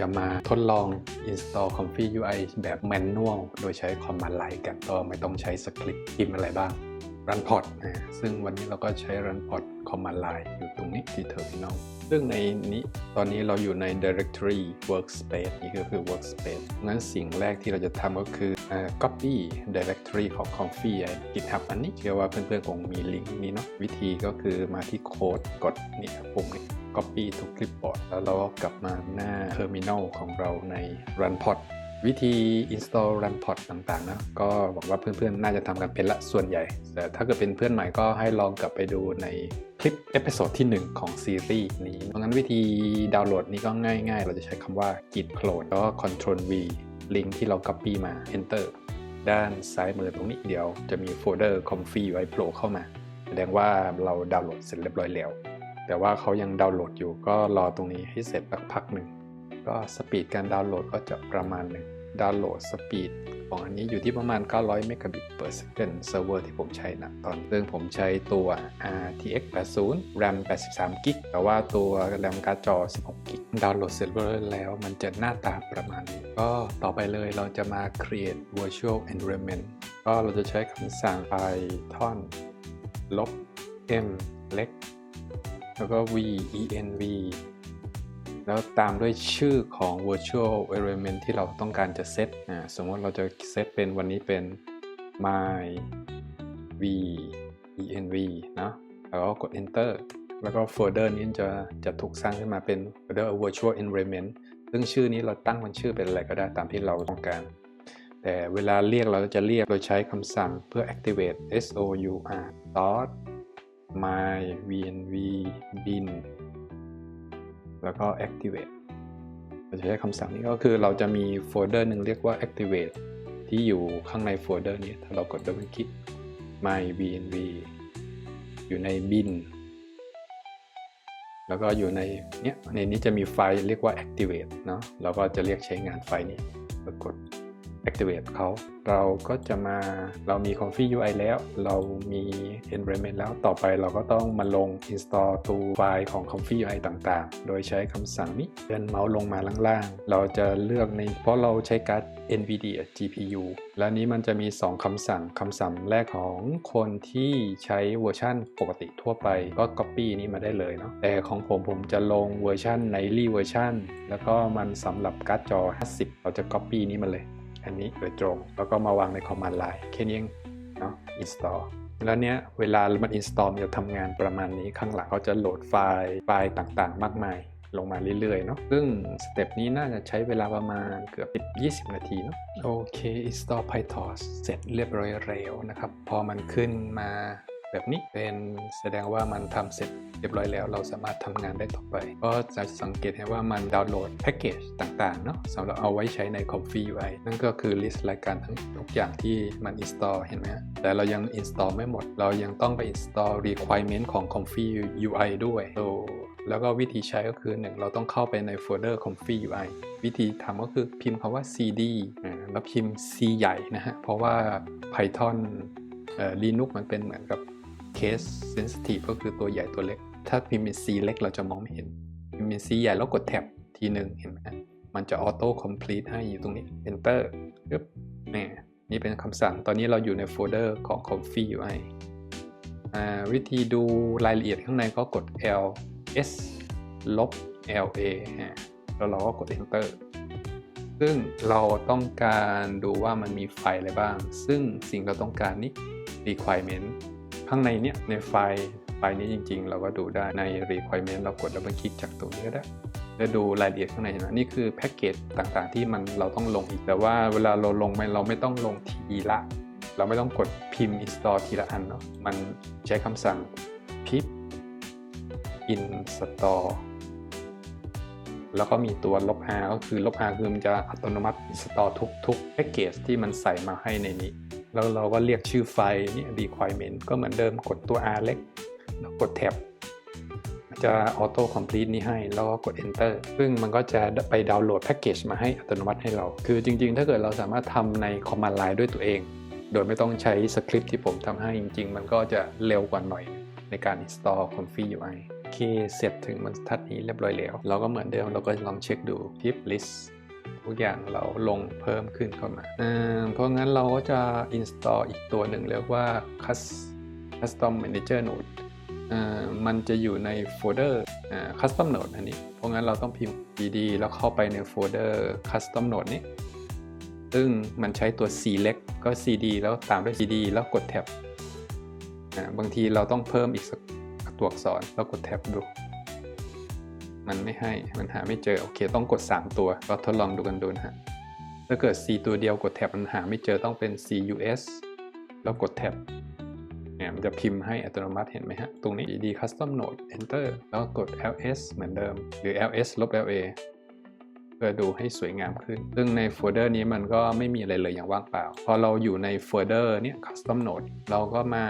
จะมาทดลอง install Comfy UI แบบ manual โดยใช้ command line กันก็ไม่ต้องใช้สคริปต์พิมพ์อะไรบ้าง runpod นะซึ่งวันนี้เราก็ใช้ runpod command line อยู่ตรงนี้ที่ terminal ซึ่งในนี้ตอนนี้เราอยู่ใน directory workspace นี่ก็คือ workspace งั้นสิ่งแรกที่เราจะทำก็คือ copy directory ของ Comfy GitHub อันนี้เชื่อว่าเพื่อนๆคงมีลิงก์นี้เนาะวิธีก็คือมาที่โค้ดกดนี่ปุ่มนี้ copy ทุก clipboard แล้วเราก็กลับมาหน้า terminal ของเราใน runpod วิธี install runpod ต่างๆนะก็หวังว่าเพื่อนๆ น่าจะทำกันเป็นละส่วนใหญ่ แต่ถ้าเกิดเป็นเพื่อนใหม่ก็ให้ลองกลับไปดูในคลิปเอพิโซดที่ 1 ของซีรีส์นี้ เพราะงั้นวิธีดาวน์โหลดนี้ก็ง่าย ๆ เราจะใช้คำว่า git clone แล้วก็ control v ลิงก์ที่เรา copy มา enter ด้านซ้ายมือตรงนี้เดี๋ยวจะมีโฟลเดอร์ comfy ไว้โผล่เข้ามา แสดงว่าเราดาวน์โหลดเสร็จเรียบร้อยแล้ว แต่ว่าเขายังดาวน์โหลดอยู่ก็รอตรงนี้ให้เสร็จสักพักหนึ่ง ก็สปีดการดาวน์โหลดก็จะประมาณหนึ่งดาวน์โหลดสปีดของอันนี้อยู่ที่ประมาณ 900 เมกะบิต per second เซิร์ฟเวอร์ที่ผมใช้นะตอนซึ่องผมใช้ตัว RTX 80 RAM 83กิกแต่ว่าตัว RAM การ์ดจอ 16กิกดาวน์โหลดเสร็จเรียบร้อยแล้วมันจะหน้าตาประมาณนี้ ก็ต่อไปเลยเราจะมา create virtual environment ก็เราจะใช้คำสั่ง python ลบ m เล็ก แล้วก็ v env แล้วตามด้วยชื่อของ virtual environment ที่เราต้องการจะเซตอ่าสมมติเราจะเซตเป็นวันนี้เป็น my v env นะแล้วก็กด enter แล้วก็โฟลเดอร์นี้จะจะถูกสร้างขึ้นมาเป็นโฟลเดอร์ virtual environment ซึ่งชื่อนี้เราตั้งมันชื่อเป็นอะไรก็ได้ตามที่เราต้องการ แต่เวลาเรียกเราจะเรียกโดยใช้คำสั่งเพื่อ activate sour dot my vnv bin แล้วก็ activate เราจะใช้คำสั่งนี้ก็คือเราจะมีโฟลเดอร์หนึ่งเรียกว่า activate ที่อยู่ข้างในโฟลเดอร์นี้ ถ้าเรากดดับเบิลคลิก my vnv อยู่ใน bin แล้วก็อยู่ในเนี้ยในนี้จะมีไฟล์เรียกว่า activate เนาะเราก็จะเรียกใช้งานไฟล์นี้กด activate เขา เราก็จะมาเรามี config UI แล้ว เรามี environment แล้วต่อไปเราก็ต้องมาลง install ตัวไฟล์ของ config UI ต่างๆ โดยใช้คำสั่งนี้เลื่อนเมาส์ลงมาล่างๆ เราจะเลือกในเพราะเราใช้การ์ด NVIDIA GPU และนี้มันจะมี 2 คำสั่ง คำสั่งแรกของคนที่ใช้เวอร์ชันปกติทั่วไปก็ copy นี้มาได้เลยเนาะแต่ของผมผมจะลงเวอร์ชันในรีเวอร์ชันแล้วก็มันสำหรับการ์ดจอ 50 เราจะ copy นี้มาเลย อันนี้โดยตรง แล้วก็มาวางใน command line แค่นี้เองเนาะ install แล้วเนี้ยเวลามัน install มันจะทำงานประมาณนี้ข้างหลังเขาจะโหลดไฟล์ไฟล์ต่างๆ มากมายลงมาเรื่อยๆเนาะ ซึ่งสเต็ปนี้น่าจะใช้เวลาประมาณเกือบ 20 นาทีเนาะ โอเค install PyTorch เสร็จเรียบร้อยแล้วนะครับ พอมันขึ้นมา แบบนี้เป็นแสดงว่ามันทำเสร็จเรียบร้อยแล้ว เราสามารถทำงานได้ต่อไป ก็จะสังเกตเห็นว่ามันดาวน์โหลดแพ็กเกจต่างๆเนาะสำหรับเอาไว้ใช้ใน Comfy UI นั่นก็คือ list รายการทั้งทุกอย่างที่มัน install เห็นไหมแต่เรายัง install ไม่หมด เรายังต้องไป install requirement ของ Comfy UI ด้วย so แล้วก็วิธีใช้ก็คือ 1 เราต้องเข้าไปในโฟลเดอร์ Comfy UI วิธีทำก็คือพิมพ์คำว่า cd แล้วพิมพ์ c ใหญ่นะฮะ เพราะว่า Python เอ่อ Linux มันเป็นเหมือนกับ case sensitive ก็คือตัวใหญ่ตัวเล็ก ถ้าพิมพ์เป็น C เล็กเราจะมองไม่เห็นพิมพ์เป็น C ใหญ่แล้วกดแท็บทีหนึ่งเห็นไหมมันจะ auto complete ให้อยู่ตรงนี้ enter ปึ๊บนี่นี่เป็นคำสั่งตอนนี้เราอยู่ในโฟลเดอร์ของ Comfy UI อ่าวิธีดูรายละเอียดข้างในก็กด L S ลบ L A แล้วเราก็กด enter ซึ่งเราต้องการดูว่ามันมีไฟล์อะไรบ้าง ซึ่งสิ่งเราต้องการนี้ requirement ข้างในเนี้ยในไฟล์ไฟล์นี้จริง ๆ เราก็ดูได้ใน requirement เรากดดับเบิลคลิกจากตรงนี้ก็ได้แล้วดูรายละเอียดข้างในนะนี่คือแพ็กเกจต่างๆที่มันเราต้องลงอีก แต่ว่าเวลาเราลงไม่เราไม่ต้องลงทีละ เราไม่ต้องกดพิมพ์ install ทีละอันเนาะมันใช้คำสั่ง pip install แล้วก็มีตัวลบ r ก็คือลบ r คือมันจะอัตโนมัติ install ทุกทุกแพ็กเกจที่มันใส่มาให้ในนี้ แล้วเราก็เรียกชื่อไฟล์นี่ requirement ก็เหมือนเดิมกดตัว R เล็ก แล้วกดแท็บจะ auto complete นี้ให้ แล้วก็กด enter ซึ่งมันก็จะไปดาวน์โหลดแพ็กเกจมาให้อัตโนมัติให้เรา คือจริง ๆ ถ้าเกิดเราสามารถทำใน command line ด้วยตัวเอง โดยไม่ต้องใช้สคริปต์ที่ผมทำให้จริง ๆ มันก็จะเร็วกว่าหน่อยในการ install config UI โอเคเคเสร็จถึงบรรทัดนี้เรียบร้อยแล้ว เราก็เหมือนเดิมเราก็ลองเช็คดู tip list ทุกอย่างเราลงเพิ่มขึ้นเข้ามา เพราะงั้นเราก็จะ install อีกตัวหนึ่งเรียกว่า custom manager node มันจะอยู่ในโฟลเดอร์ custom node อันนี้ เพราะงั้นเราต้องพิมพ์ cd แล้วเข้าไปในโฟลเดอร์ custom node นี้ ซึ่งมันใช้ตัว select ก็ cd แล้วตามด้วย cd แล้วกดแท็บาบางทีเราต้องเพิ่มอีกสักตัวอักษรแล้วกดแท็บดู มันไม่ให้ มันหาไม่เจอ โอเค ต้องกด 3 ตัวก็ทดลองดูกันดูนะฮะ ถ้าเกิด C ตัวเดียวกดแท็บมันหาไม่เจอต้องเป็น CUS แล้วกดแท็บเนี่ยมันจะพิมพ์ให้อัตโนมัติเห็นไหมฮะ ตรงนี้ ed custom node enter แล้วกด ls เหมือนเดิม หรือ ls ลบ la เพื่อดูให้สวยงามขึ้น ซึ่งในโฟลเดอร์นี้มันก็ไม่มีอะไรเลยอย่างว่างเปล่า พอเราอยู่ในโฟลเดอร์เนี่ย custom node เราก็มา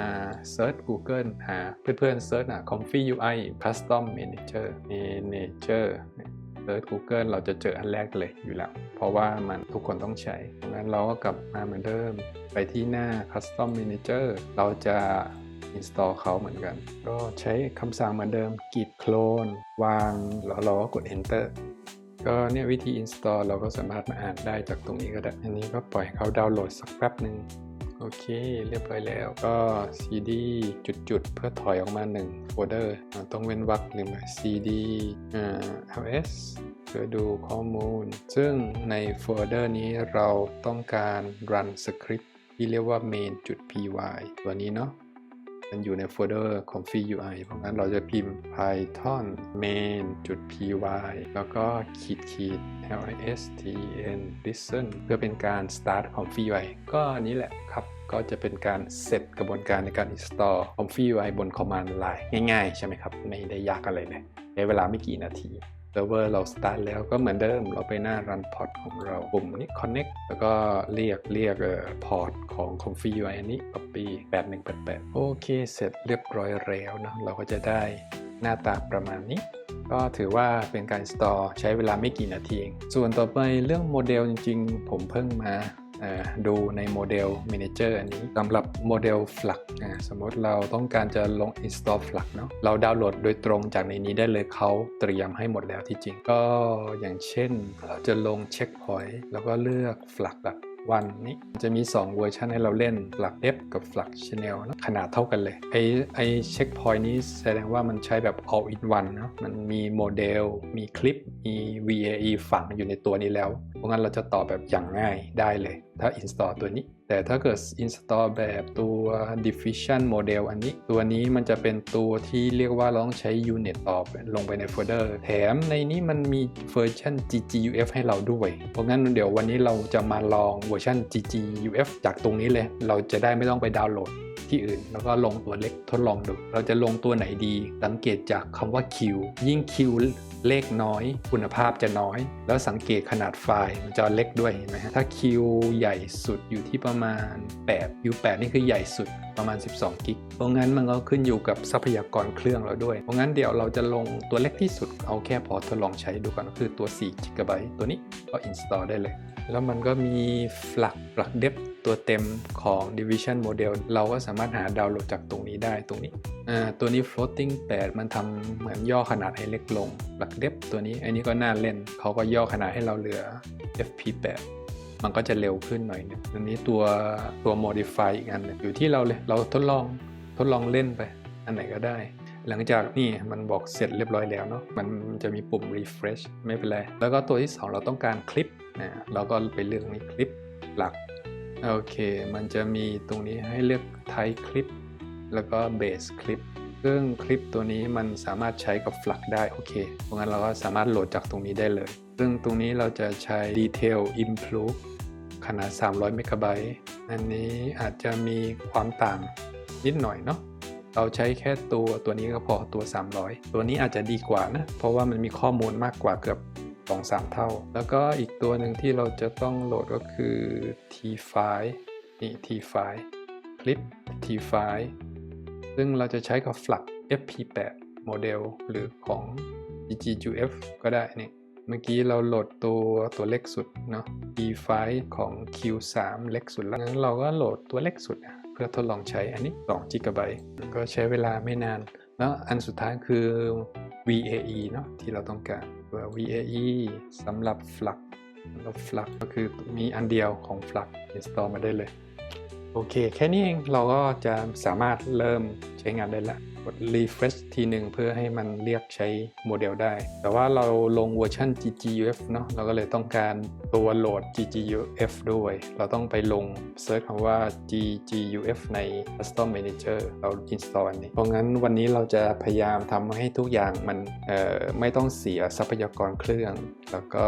search Google หาเพื่อนๆ search หา comfy UI custom manager manager เ search Google เราจะเจออันแรกเลยอยู่แล้ว เพราะว่ามันทุกคนต้องใช้ดังนั้นเราก็กลับมาเหมือนเดิม ไปที่หน้า custom manager เราจะ install เขาเหมือนกัน ก็ใช้คำสั่งเหมือนเดิม git clone วางแล้วเราก็กด enter ก็เนี่ยวิธี install เราก็สามารถมาอ่านได้จากตรงนี้ก็ได้ อันนี้ก็ปล่อยเขาดาวน์โหลดสักแป๊บหนึ่งโอเค เรียบร้อยแล้วก็ cd จุดๆ เพื่อถอยออกมา1โฟลเดอร์ต้องเว้นวรรคหรือไม่ cd อ่า ls เพื่อดูข้อมูล ซึ่งในโฟลเดอร์นี้เราต้องการ run script ที่เรียกว่า main.py ตัวนี้เนาะ มันอยู่ในโฟลเดอร์ config UI เพราะงั้นเราจะพิมพ์ python main.py แล้วก็ขีดขีด listn listen เพื่อเป็นการ start config UI ก็นนี้แหละครับก็จะเป็นการเสร็จกระบวนการในการ install config UI บน command line ง่ายๆ ใช่ไหมครับ ไม่ได้ยากอะไรเลยใช้เวลาไม่กี่นาที เร์ฟเวอร์เรา start แล้วก็เหมือนเดิม เราไปหน้า run port ของเราปุ่มนี้ connect แล้วก็เรียกเรียกเอ่อ port ของ config UI อันนี้ copy 8188 โอเค เสร็จเรียบร้อยแล้วเนะเราก็จะได้หน้าตาประมาณนี้ ก็ถือว่าเป็นการ store ใช้เวลาไม่กี่นาทีเอง ส่วนต่อไปเรื่องโมเดลจริง ๆ ผมเพิ่งมา ดูในโมเดล Manager อันนี้สำหรับโมเดล Flux สมมติเราต้องการจะลง install Flux เนาะเราดาวน์โหลดโดยตรงจากในนี้ได้เลยเขาเตรียมให้หมดแล้วที่จริง ก็อย่างเช่นเราจะลง Checkpoint แล้วก็เลือก Flux แบบ วันนี้จะมี 2 เวอร์ชันให้เราเล่นหลักเดฟกับ Flux Channel เนลขนาดเท่ากันเลย ไอไอเช็คพอยต์นี้แสดงว่ามันใช้แบบ all in one เนะมันมีโมเดล มีคลิป มี VAE ฝังอยู่ในตัวนี้แล้ว เพราะงั้นเราจะต่อแบบอย่างง่ายได้เลย ถ้า install ตัวนี้ แต่ถ้าเกิด install แบบตัว diffusion model อันนี้ ตัวนี้มันจะเป็นตัวที่เรียกว่าเราต้องใช้ unit ต่อลงไปในโฟลเดอร์ แถมในนี้มันมีเวอร์ชัน gguf ให้เราด้วย เพราะงั้นเดี๋ยววันนี้เราจะมาลองเวอร์ชัน gguf จากตรงนี้เลย เราจะได้ไม่ต้องไปดาวน์โหลดที่อื่น แล้วก็ลงตัวเล็กทดลองดู เราจะลงตัวไหนดี สังเกตจากคำว่า Q ยิ่ง Q เลขน้อย คุณภาพจะน้อย แล้วสังเกตขนาดไฟล์มันจะเล็กด้วยเห็นไหมฮะถ้า Q ใหญ่สุดอยู่ที่ประมาณ8 Q 8นี่คือใหญ่สุดประมาณ 12 กิก เพราะงั้นมันก็ขึ้นอยู่กับทรัพยากรเครื่องเราด้วย เพราะงั้นเดี๋ยวเราจะลงตัวเล็กที่สุด เอาแค่พอทดลองใช้ดูก่อนก็คือตัว4 g b ตัวนี้ก็ install ได้เลย แล้วมันก็มี Flux Flux Depth ตัวเต็มของ Division Model เราก็สามารถหาดาวน์โหลดจากตรงนี้ได้ตรงนี้ตัวนี้ floating 8 มันทำเหมือนย่อขนาดให้เล็กลง Flux Depth ตัวนี้ อันนี้ก็น่าเล่น เขาก็ย่อขนาดให้เราเหลือ FP8 มันก็จะเร็วขึ้นหน่อยนึงอันนี้ตัวตัว modify อีกอันนึงอยู่ที่เราเลย เราทดลองทดลองเล่นไป อันไหนก็ได้ หลังจากนี่มันบอกเสร็จเรียบร้อยแล้วเนาะ มันจะมีปุ่ม refresh ไม่เป็นไร แล้วก็ตัวที่ 2 เราต้องการคลิปนะ เราก็ไปเลือกนี้คลิปหลัก โอเค มันจะมีตรงนี้ให้เลือก type คลิป แล้วก็ base คลิปซึ่งคลิปตัวนี้มันสามารถใช้กับ Flux ได้ โอเค เพราะงั้นเราก็สามารถโหลดจากตรงนี้ได้เลย ซึ่งตรงนี้เราจะใช้ detail improve ขนาด 300 เมกะไบต์ อันนี้อาจจะมีความต่างนิดหน่อยเนาะ เราใช้แค่ตัวตัวนี้ก็พอตัว 300 ตัวนี้อาจจะดีกว่านะ เพราะว่ามันมีข้อมูลมากกว่าเกือบ 2-3 เท่า แล้วก็อีกตัวหนึ่งที่เราจะต้องโหลดก็คือ T5 นี่ T5 คลิป T5 ซึ่งเราจะใช้กับ Flux FP8 โมเดลหรือของ GGUF ก็ได้นี่เมื่อกี้เราโหลดตัวตัวเล็กสุดเนาะ T5 ของ Q3 เล็กสุดแล้วงั้นเราก็โหลดตัวเล็กสุด เพื่อทดลองใช้อันนี้2 GB ก็ใช้เวลาไม่นาน แล้วอันสุดท้ายคือ VAE เนาะที่เราต้องการตัว VAE สำหรับ Flux สำหรับ Flux ก็คือมีอันเดียวของ Flux install มาได้เลย โอเค แค่นี้เองเราก็จะสามารถเริ่มใช้งานได้แล้ว กด refresh ทีหนึ่งเพื่อให้มันเรียกใช้โมเดลได้ แต่ว่าเราลงเวอร์ชัน gguf เนาะเราก็เลยต้องการตัวโหลด gguf ด้วย เราต้องไปลงเซิร์ชคำว่า gguf ใน custom manager เรา install อันนี้เพราะงั้นวันนี้เราจะพยายามทำให้ทุกอย่างมันไม่ต้องเสียทรัพยากรเครื่อง แล้วก็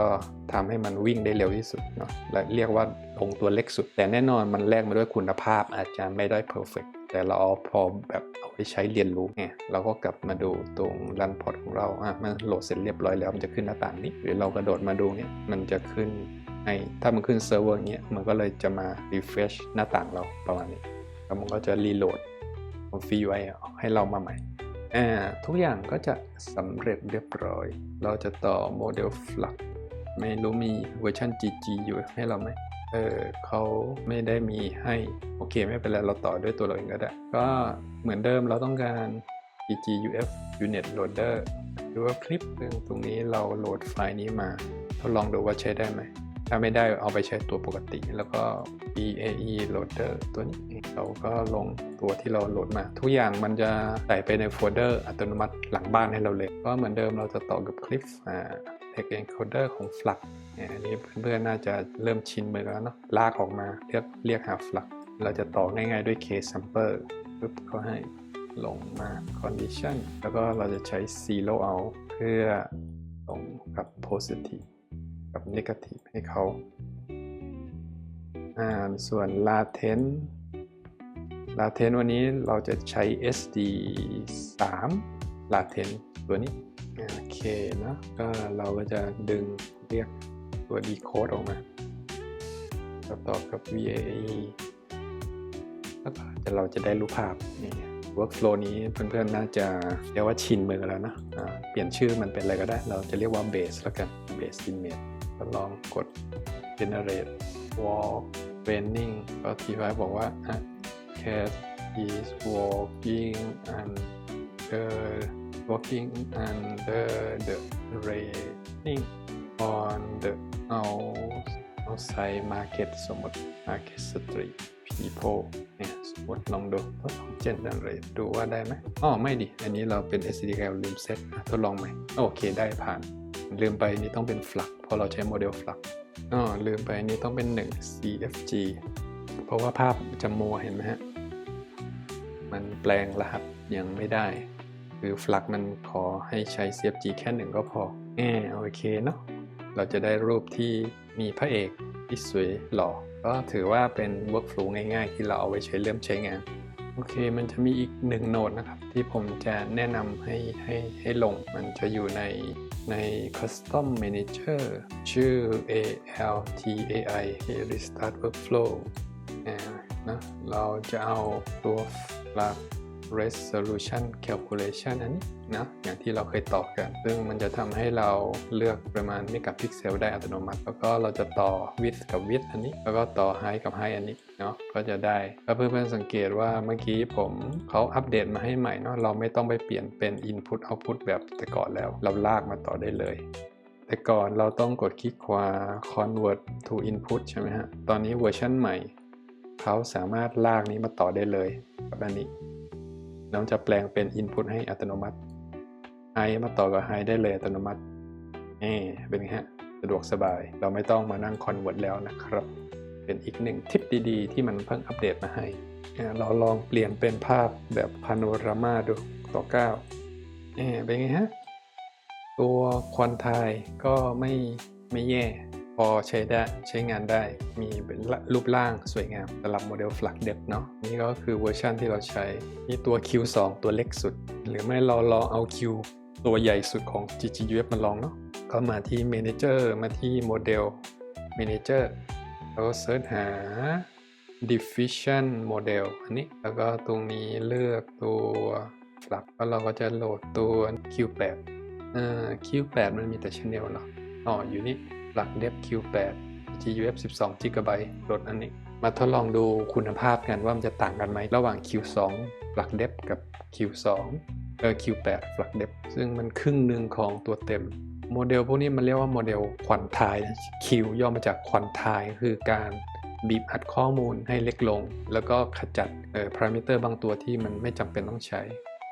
ทำให้มันวิ่งได้เร็วที่สุดเนาะและเรียกว่าลงตัวเล็กสุด แต่แน่นอนมันแลกมาด้วยคุณภาพอาจจะไม่ได้ perfect แต่เราเอาพอแบบเอาไปใช้เรียนรู้ไงเราก็กลับมาดูตรงรันพอร์ตของเราอะมันโหลดเสร็จเรียบร้อยแล้วมันจะขึ้นหน้าต่างนี้ หรือเรากระโดดมาดูเนี่ยมันจะขึ้นในถ้ามันขึ้นเซิร์ฟเวอร์เงี้ยมันก็เลยจะมา refresh หน้าต่างเราประมาณนี้แล้วมันก็จะรีโหลดของฟรีไว้ให้เรามาใหม่อ่าทุกอย่างก็จะสำเร็จเรียบร้อย เราจะต่อโมเดล Flux ไม่รู้มีเวอร์ชัน GG อยู่ให้เราไหม เออเขาไม่ได้มีให้ โอเคไม่เป็นไร เราต่อด้วยตัวเราเองก็ได้ ก็เหมือนเดิมเราต้องการ pguf unit loader หรือว่าคลิปหนึ่งตรงนี้เราโหลดไฟล์นี้มา ทดลองดูว่าใช้ได้ไหม ถ้าไม่ได้เอาไปใช้ตัวปกติ แล้วก็ PAE loader ตัวนี้เราก็ลงตัวที่เราโหลดมา ทุกอย่างมันจะใส่ไปในโฟลเดอร์อัตโนมัติหลังบ้านให้เราเลย ก็เหมือนเดิมเราจะต่อกับคลิปอ่า text encoder ของ Flux อันนี้เพื่อนๆน่าจะเริ่มชินมือแล้วเนาะลากออกมาเรียกเรียกหา Flux เราจะต่อง่ายๆด้วย case sample ปุ๊บก็ให้ลงมา condition แล้วก็เราจะใช้ zero out เพื่อลงกับ positive กับ negative ให้เขาอ่าส่วน latent latent วันนี้เราจะใช้ sd 3 latent ตัวนี้ โอเคเนาะก็เราก็จะดึงเรียกตัว decode ออกมาแล้วต่อกับ VAE แล้วก็จะเราจะได้รูปภาพนี่ workflow นี้เพื่อนๆ น่าจะเรียกว่าชินมือแล้วนะะเปลี่ยนชื่อมันเป็นอะไรก็ได้ เราจะเรียกว่า base แล้วกัน base image ก็ลองกด generate walk training ก็ทีไว้บอกว่า cat is walking and walking under the raining on the outside market สมมติ market street people เนี่ยสมมติลองดูทดลอง generate ดูว่าได้ไหมอ๋อไม่ดิ อันนี้เราเป็น SDK ลืมเซตทดลองไหมโอเคได้ผ่าน ลืมไปนี่ต้องเป็น flux เพราะเราใช้โมเดล flux อ๋อลืมไปนี่ต้องเป็น 1 CFG เพราะว่าภาพจะมัวเห็นไหมฮะ มันแปลงรหัสยังไม่ได้ คือ flux มันขอให้ใช้ CFG แค่หนึ่งก็พอแอโอเคเนาะเราจะได้รูปที่มีพระเอกที่สวยหล่อก็ถือว่าเป็น workflow ง่ายๆ ที่เราเอาไว้ใช้เริ่มใช้งาน โอเค มันจะมีอีกหนึ่งโนดนะครับ ที่ผมจะแนะนำให้ให้ให้ลง มันจะอยู่ในใน custom manager ชื่อ altai restart workflow นะเราจะเอาตัว flux resolution calculation อันนี้นะอย่างที่เราเคยต่อกัน ซึ่งมันจะทำให้เราเลือกประมาณเมกะพิกเซลได้อัตโนมัติ แล้วก็เราจะต่อ width กับ width อันนี้ แล้วก็ต่อ height กับ height อันนี้เนาะก็จะได้ถ้าเพื่อนๆสังเกตว่าเมื่อกี้ผมเขาอัปเดตมาให้ใหม่เนาะเราไม่ต้องไปเปลี่ยนเป็น input output แบบแต่ก่อนแล้ว เราลากมาต่อได้เลยแต่ก่อนเราต้องกดคลิกขวา convert to input ใช่ไหมฮะ ตอนนี้เวอร์ชันใหม่ เขาสามารถลากนี้มาต่อได้เลยกับอันนี้ แล้วจะแปลงเป็น Input ให้อัตโนมัติ i มาต่อกับ i ได้เลยอัตโนมัติเอเป็นไงฮะสะดวกสบาย เราไม่ต้องมานั่งคอนเวิร์ตแล้วนะครับ เป็นอีกหนึ่งทิปดีๆ ที่มันเพิ่งอัปเดตมาให้ เราลองเปลี่ยนเป็นภาพแบบพาโนรามาดูต่อ9เอเป็นไงฮะ ตัวควอนไทก็ไม่ไม่แย่ พอใช้ได้ใช้งานได้มีเป็นรูปร่างสวยงามสำหรับโมเดล Flux Depth เนาะนี่ก็คือเวอร์ชันที่เราใช้นี่ตัว Q2 ตัวเล็กสุด หรือไม่เราลองเอา Q ตัวใหญ่สุดของ GGUF มาลองเนาะก็มาที่ Manager มาที่ Model Manager แล้วก็เซิร์ชหา Diffusion Model อันนี้แล้วก็ตรงนี้เลือกตัว Flux แล้วเราก็จะโหลดตัว Q8 อ่า Q8 มันมีแต่ Channel หรออ๋ออยู่นี่ หลัก Depth Q8 GUF 12 GB ลดอันนี้ มาทดลองดูคุณภาพกันว่ามันจะต่างกันไหม ระหว่าง Q2 หลัก Depth กับ Q2 เออ Q8 Flux Depth ซึ่งมันครึ่งหนึ่งของตัวเต็ม โมเดลพวกนี้มันเรียกว่าโมเดลควอนทายนะ Q ย่อมาจากควอนทายคือการบีบอัดข้อมูลให้เล็กลง แล้วก็ขจัดเอ่อพารามิเตอร์บางตัวที่มันไม่จำเป็นต้องใช้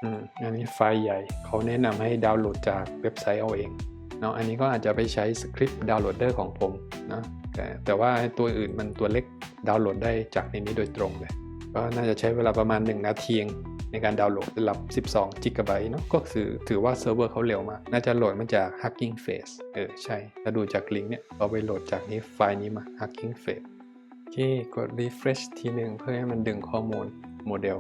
อืมอันนี้ไฟล์ใหญ่ เขาแนะนำให้ดาวน์โหลดจากเว็บไซต์เอาเอง เนาะอันนี้ก็อาจจะไปใช้สคริปต์ดาวน์โหลดเดอร์ของผมนะแต่แต่ว่าตัวอื่นมันตัวเล็กดาวน์โหลดได้จากในนี้โดยตรงเลย ก็น่าจะใช้เวลาประมาณ 1 นาทีเองในการดาวน์โหลดระดับ 12 g b เนาะก็คือถือว่าเซิร์ฟเวอร์เขาเร็วมาก น่าจะโหลดมาจาก Hugging Face เออใช่ถ้าดูจากลิงก์เนี่ยเราไปโหลดจากนี้ไฟล์นี้มา Hugging Face โอเคกด refresh ทีหนึ่งเพื่อให้มันดึงข้อมูลโมเดล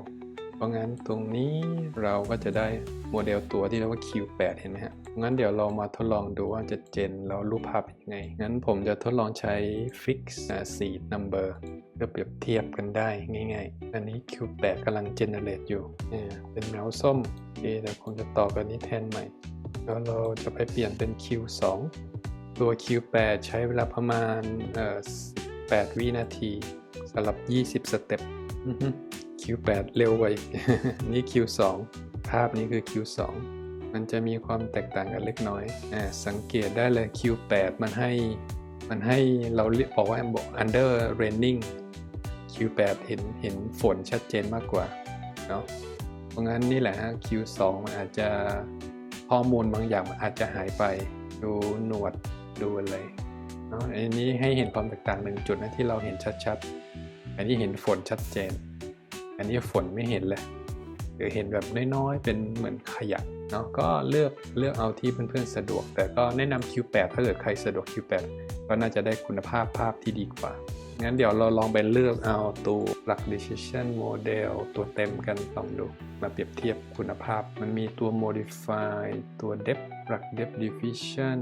เพราะงั้นตรงนี้เราก็จะได้โมเดลตัวที่เรียกว่า Q8 เห็นไหมฮะงั้นเดี๋ยวเรามาทดลองดูว่าจะเจนแล้วรูปภาพเป็นยังไง งั้นผมจะทดลองใช้ fix seed number เพื่อเปรียบเทียบกันได้ง่ายๆ อันนี้ Q8 กำลัง generate อยู่เนี่ยเป็นแมวส้มโอเคเดี๋ยวผมจะต่อกันนี้แทนใหม่ แล้วเราจะไปเปลี่ยนเป็น Q2 ตัว Q8 ใช้เวลาประมาณ8วินาทีสำหรับ 20 สเต็ป Q8 เร็วกว่าอีกนี่ Q2 ภาพนี้คือ Q2 มันจะมีความแตกต่างกันเล็กน้อยอ่าสังเกตได้เลย Q8 มันให้มันให้เราบอกว่าบอก under raining Q8 เห็นเห็นฝนชัดเจนมากกว่าเนาะเพราะงั้นนี่แหละฮะ Q2 มันอาจจะข้อมูลบางอย่างมันอาจจะหายไปดูหนวดดูอะไรเนาะอันนี้ให้เห็นความแตกต่างหนึ่งจุดนะที่เราเห็นชัดๆอันนี้เห็นฝนชัดเจน อันนี้ฝนไม่เห็นเลยหรือเห็นแบบน้อยๆ เป็นเหมือนขยะเนาะก็เลือกเลือกเอาที่เพื่อนๆสะดวก แต่ก็แนะนำ Q8 ถ้าเกิดใครสะดวก Q8 ก็น่าจะได้คุณภาพภาพที่ดีกว่า งั้นเดี๋ยวเราลองไปเลือกเอาตัวหลัก decision model ตัวเต็มกันลองดูมาเปรียบเทียบคุณภาพ มันมีตัว modify ตัว depth หลัก depth division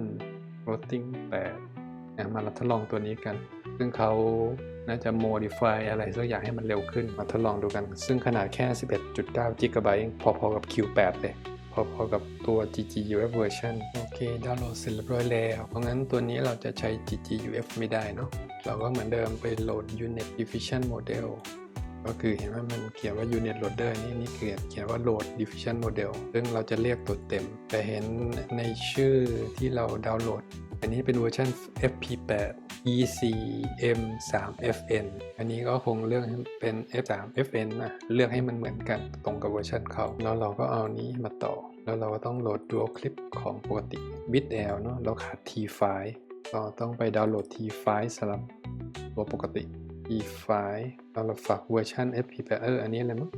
floating 8มาเราทดลองตัวนี้กัน ซึ่งเขา น่าจะ modify อะไรสักอย่างให้มันเร็วขึ้นมาทดลองดูกัน ซึ่งขนาดแค่ 11.9 GB พอๆกับ Q8 เลยพอๆกับตัว GGUF version โอเค ดาวน์โหลดเสร็จเรียบร้อยแล้ว เพราะงั้นตัวนี้เราจะใช้ GGUF ไม่ได้เนาะ เราก็เหมือนเดิมไปโหลด Unit Diffusion Model ก็คือเห็นว่ามันเขียนว่า Unit Loader นี่นี่คือเขียนว่า Load Diffusion Model ซึ่งเราจะเรียกตัวเต็ม แต่เห็นในชื่อที่เราดาวน์โหลด อันนี้เป็นเวอร์ชัน FP8 ECM3FN อันนี้ก็คงเลือกเป็น F3FN นะเลือกให้มันเหมือนกันตรงกับเวอร์ชันเขา แล้วเราก็เอานี้มาต่อ แล้วเราก็ต้องโหลด Dual Clip ของปกติ BitL เนาะเราขาด T file เราต้องไปดาวน์โหลด T file สำหรับตัวปกติ T file เราเราฝากเวอร์ชัน FP8 เอออันนี้เลยมั้ง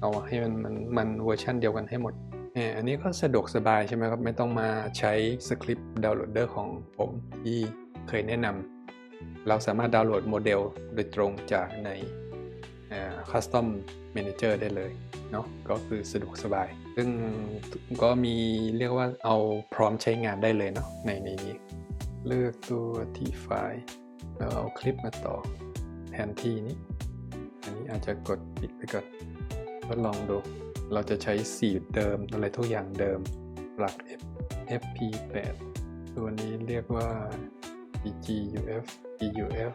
เอาให้มันมันมันเวอร์ชันเดียวกันให้หมดเอออันนี้ก็สะดวกสบายใช่ไหมครับ ไม่ต้องมาใช้สคริปต์ดาวน์โหลดเดอร์ของผมที่เคยแนะนำ เราสามารถดาวน์โหลดโมเดลโดยตรงจากใน Custom Manager ได้เลยเนาะก็คือสะดวกสบาย ซึ่งก็มีเรียกว่าเอาพร้อมใช้งานได้เลยเนาะในในนี้ เลือกตัวที่ไฟล์แล้วเอาคลิปมาต่อแทนที่นี้ อันนี้อาจจะกดปิดไปก่อนทดลองดู เราจะใช้สีเดิมอะไรทุกอย่างเดิม หลัก F FP8 ตัวนี้เรียกว่า PGUF PUF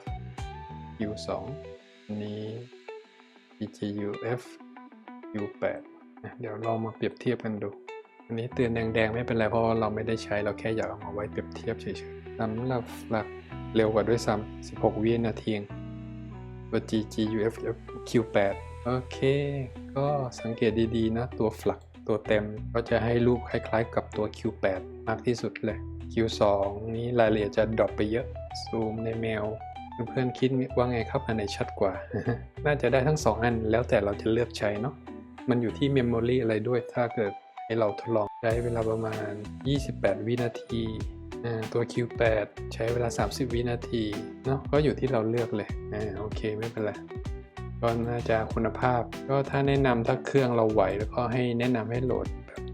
Q2 นี้ PGUF Q8 เดี๋ยวเรามาเปรียบเทียบกันดู อันนี้เตือนแดงๆไม่เป็นไรเพราะเราไม่ได้ใช้เราแค่อยากเอามาไว้เปรียบเทียบเฉยๆสำหรับหลักเร็วกว่าด้วยซ้ำ16 วินาทีเองตัว GGUF Q8 โอเค ก็สังเกตดีๆนะตัวฟลักตัวเต็มก็จะให้รูปคล้ายๆกับตัว Q8 มากที่สุดเลย Q2 นี้รายละเอียดจะดรอปไปเยอะ ซูมในแมวเพื่อนคิดว่าไงครับอันไหนชัดกว่า น่าจะได้ทั้ง 2 อันแล้วแต่เราจะเลือกใช้เนาะ มันอยู่ที่เมมโมรีอะไรด้วย ถ้าเกิดให้เราทดลองใช้เวลาประมาณ 28 วินาที ตัว Q8 ใช้เวลา 30 วินาทีเนาะ ก็อยู่ที่เราเลือกเลยอโอเคไม่เป็นไร ก็น่าจะคุณภาพ ก็ถ้าแนะนำถ้าเครื่องเราไหวแล้วก็ให้แนะนำให้โหลด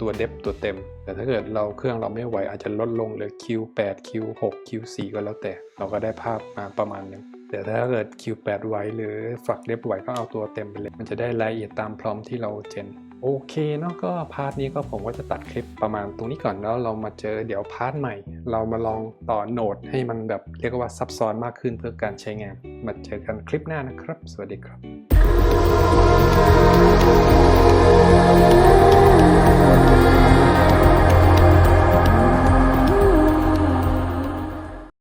ตัวเดฟตัวเต็ม แต่ถ้าเกิดเราเครื่องเราไม่ไหวอาจจะลดลงเหลือ Q8 Q6 Q4 ก็แล้วแต่ เราก็ได้ภาพมาประมาณหนึงแต่ถ้าเกิด Q8 ไหวหรือฝักเดฟไหวก็เอาตัวเต็มไปเลย มันจะได้รายละเอียดตามพร้อมที่เราเจนโอเคเนาะก็พาร์ทนี้ก็ผมก็จะตัดคลิปประมาณตรงนี้ก่อนแล้วเรามาเจอเดี๋ยวพาร์ทใหม่ เรามาลองต่อโหนดให้มันแบบเรียกว่าซับซ้อนมากขึ้นเพื่อการใช้งาน มาเจอกันคลิปหน้านะครับ สวัสดีครับ